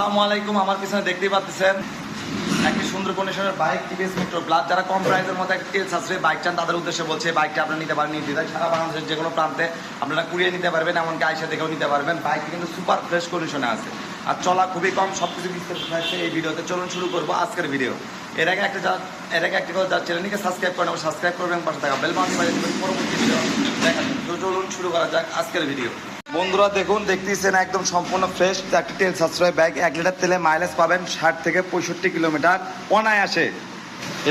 আসসালামু আলাইকুম, আমার পিছনে দেখতেই পাচ্ছেন একটি সুন্দর কন্ডিশনের বাইক টিভিএস মেট্রো প্লাস যারা কম প্রাইসের মধ্যে একটি সাশ্রয়ী বাইক চান, তাদের উদ্দেশ্যে বলছে বাইকটা আপনারা নিতে পারেন নির্দ্বিধায় সারা বাংলাদেশের যে কোনো প্রান্তে আপনারা কুড়িয়ে নিতে পারবেন, এমনকি আইসা দেখেও নিতে পারবেন। বাইকটি কিন্তু সুপার ফ্রেশ কন্ডিশনে আছে। আর চলা খুবই কম সব কিছু বিস্তারিত এই ভিডিওতে। চলুন শুরু করব আজকের ভিডিও এর আগে একটা যা এর আগে একটি যার চ্যানেলটিকে সাবস্ক্রাইব করেন সাবস্ক্রাইব করবেন, পাশে থাকা বেল বাটন বাজিয়ে পরবর্তী ভিডিও দেখা চলুন শুরু করা যাক আজকের ভিডিও বন্ধুরা, দেখুন দেখতেছেন একদম সম্পূর্ণ ফ্রেশ একটি তেল সাশ্রয় ব্যাগ এক লিটার তেলে মাইলেজ পাবেন ষাট থেকে পঁয়ষট্টি কিলোমিটার অনায়াসে।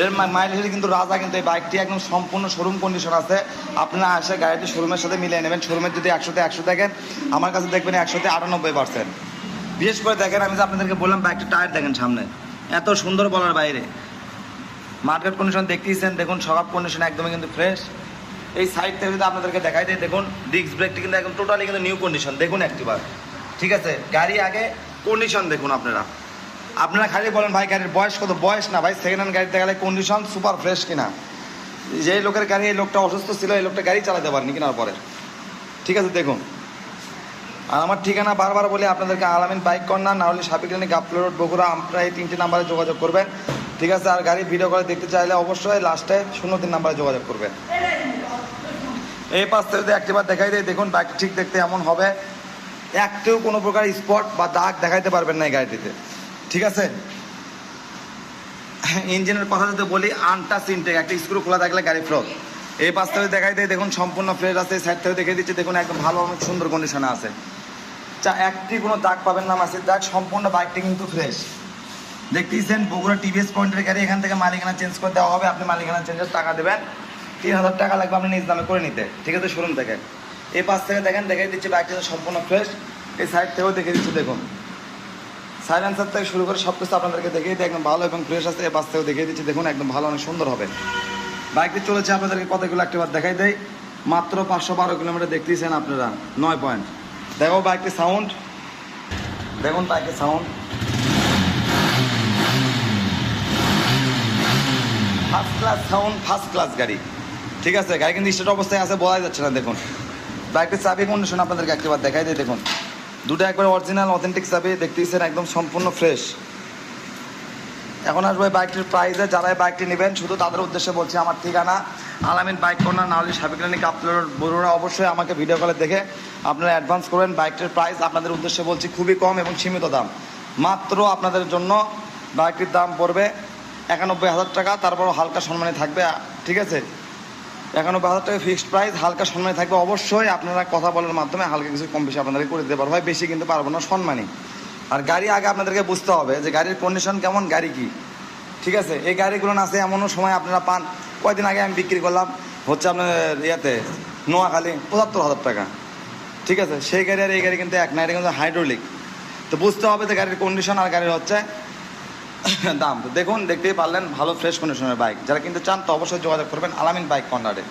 এর মাইলেজ কিন্তু রাজা কিন্তু এই বাইকটি একদম সম্পূর্ণ শোরুম কন্ডিশন আছে। আপনারা আসে গাড়িটি শোরুমের সাথে মিলিয়ে নেবেন। শোরুমের যদি একশোতে একশো দেখেন, আমার কাছে দেখবেন একশোতে আটানব্বই পার্সেন্ট বিশেষ করে দেখেন, আমি যে আপনাদেরকে বললাম বাইকটি টায়ার দেখেন সামনে। এত সুন্দর বলার বাইরে। মার্কেট কন্ডিশন দেখতেইছেন দেখুন সব কন্ডিশন একদমই কিন্তু ফ্রেশ এই সাইড থেকে যদি আপনাদেরকে দেখাই দেয় দেখুন ডিস্ক ব্রেকটি কিন্তু একদম টোটালি কিন্তু নিউ কন্ডিশন দেখুন একটিবার। ঠিক আছে? গাড়ি আগে কন্ডিশন দেখুন আপনারা। আপনারা খালি বলেন, ভাই, গাড়ির বয়স কত? বয়স না, ভাই সেকেন্ড হ্যান্ড গাড়িতে গেলে কন্ডিশন সুপার ফ্রেশ কিনা। যে লোকের গাড়ি, এই লোকটা অসুস্থ ছিল, এই লোকটা গাড়ি চালাতে পারেনি কেনার পরে। ঠিক আছে, দেখুন। আর আমার ঠিকানা বারবার বলি, আপনাদেরকে আলামিন বাইক কর্নার না হলে সাবিক ক্লিনিক গাপলা রোড বগুড়া, আপনারা এই তিনটে নাম্বারে যোগাযোগ করবেন। ঠিক আছে, আর গাড়ি ভিডিও করে দেখতে চাইলে অবশ্যই লাস্টে শূন্য তিন নাম্বারে যোগাযোগ করবেন। এই পাশ যদি একটিবার দেখাই দেয় দেখুন বাইক ঠিক দেখতে এমন হবে। একটিও কোনো প্রকার স্পট বা দাগ দেখাইতে পারবেন না এই গাড়িটিতে। ঠিক আছে? ইঞ্জিনের কথা যদি বলি আনটাচ ইনটেক একটা স্ক্রু খোলা থাকলে গাড়ি ফ্রক এই পাশ থেকে দেখাই দেয় দেখুন সম্পূর্ণ ফ্রেশ আছে সাইড থেকে দেখে দিচ্ছি, দেখুন একদম ভালো অনেক সুন্দর কন্ডিশনে আছে। চা একটি কোনো দাগ পাবেন না মাসের দাগ, সম্পূর্ণ বাইকটি কিন্তু ফ্রেশ দেখতেইছেন বগুড়া টিভিএস পয়েন্টের গাড়ি, এখান থেকে মালিকানা চেঞ্জ করে দেওয়া হবে। আপনি মালিকানা চেঞ্জের টাকা দেবেন। তিন হাজার টাকা লাগবে আপনি নিজ দামে করে নিতে। ঠিক আছে শোরুম থেকে। এই পাশ থেকে দেখেন দেখাই দিচ্ছি বাইকটি সম্পূর্ণ ফ্রেশ এই সাইড থেকেও দেখে দিচ্ছি, দেখুন। সাইলেন্সার থেকে শুরু করে সব কিছু আপনাদেরকে দেখিয়ে দিই, একদম ভালো এবং ফ্রেশ আছে। এই পাশ থেকেও দেখিয়ে দিচ্ছি, দেখুন, একদম ভালো, অনেক সুন্দর হবে। বাইকটি চলেছে আপনাদেরকে কতগুলো একটিবার দেখাই দেয় মাত্র পাঁচশো বারো কিলোমিটার দেখতেইছেন আপনারা, নয় পয়েন্ট দেখো বাইকটি সাউন্ড দেখুন বাইকের sound first class sound first class গাড়ি। ঠিক আছে, গাড়ি কিন্তু স্টেট অবস্থায় আছে, বলাই যাচ্ছে না, দেখুন। বাইকটির চাবি কন্ডিশন আপনাদেরকে একবার দেখাই দিই, দেখুন। দুটো একবার অরিজিনাল অথেন্টিক চাবি দেখতেইছেন একদম সম্পূর্ণ ফ্রেশ এখন আসবে বাইকটির প্রাইসে যারা বাইকটি নেবেন, শুধু তাদের উদ্দেশ্যে বলছি, আমার ঠিকানা, আলামিন বাইক কর্নার না হলে সাবিকানি কাপলোর বড়ুরা অবশ্যই আমাকে ভিডিও কলে দেখে আপনারা অ্যাডভান্স করবেন বাইকটির প্রাইস আপনাদের উদ্দেশ্যে বলছি, খুবই কম এবং সীমিত দাম। মাত্র আপনাদের জন্য বাইকটির দাম পড়বে একানব্বই হাজার টাকা, তারপরও হালকা সম্মানে থাকবে, ঠিক আছে? একানব্বই হাজার টাকা ফিক্সড প্রাইস হালকা সম্মানে থাকবে। অবশ্যই আপনারা কথা বলার মাধ্যমে হালকা কিছু কম বেশি আপনাদেরকে করে দিতে পারব। হয় বেশি কিন্তু পারব না সম্মানই আর গাড়ি আগে আপনাদেরকে বুঝতে হবে যে গাড়ির কন্ডিশন কেমন, গাড়ি কি। ঠিক আছে? এই গাড়িগুলো না আছে, এমনও সময় আপনারা পান। কয়দিন আগে আমি বিক্রি করলাম, হচ্ছে আপনার ইয়াতে, নোয়াখালী, পঁচাত্তর হাজার টাকা। ঠিক আছে? সেই গাড়ি আর এই গাড়ি কিন্তু এক না, এটা কিন্তু হাইড্রোলিক তো বুঝতে হবে যে গাড়ির কন্ডিশন আর গাড়ির হচ্ছে দাম। দেখুন, দেখতেই পারলেন, ভালো ফ্রেশ কন্ডিশনের বাইক যারা কিন্তু চান তো অবশ্যই যোগাযোগ করবেন আলামিন বাইক কর্নারে